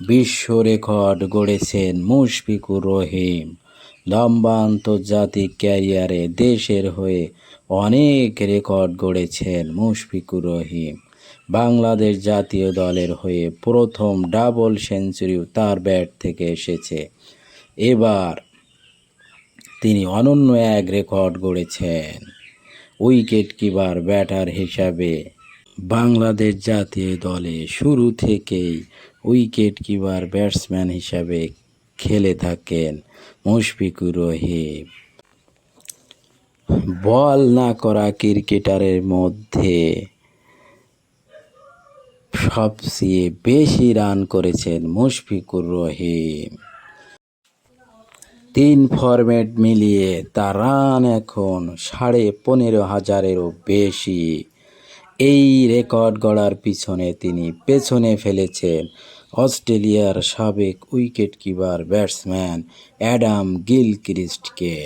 বিশ্ব রেকর্ড গড়েছেন মুশফিকুর রহিম। লম্বা আন্তর্জাতিক ক্যারিয়ারে দেশের হয়ে অনেক রেকর্ড গড়েছেন মুশফিকুর রহিম। বাংলাদেশ জাতীয় দলের হয়ে প্রথম ডাবল সেঞ্চুরিও তার ব্যাট থেকে এসেছে। এবার তিনি অনন্য এক রেকর্ড গড়েছেন। উইকেট কিপার, ব্যাটার হিসাবে বাংলাদেশ জাতীয় দলে শুরু থেকেই উইকেট কিপার ব্যাটসম্যান হিসাবে খেলে থাকেন মুশফিকুর রহিম। বল না করা ক্রিকেটারের মধ্যে সবচেয়ে বেশি রান করেছেন মুশফিকুর রহিম। তিন ফরম্যাট মিলিয়ে তার রান এখন সাড়ে পনেরো হাজারেরও বেশি। এই রেকর্ড গড়ার পিছনে তিনি পেছনে ফেলেছেন অস্ট্রেলিয়ার সাবেক উইকেট কিপার ব্যাটসম্যান অ্যাডাম গিলক্রিস্টকে।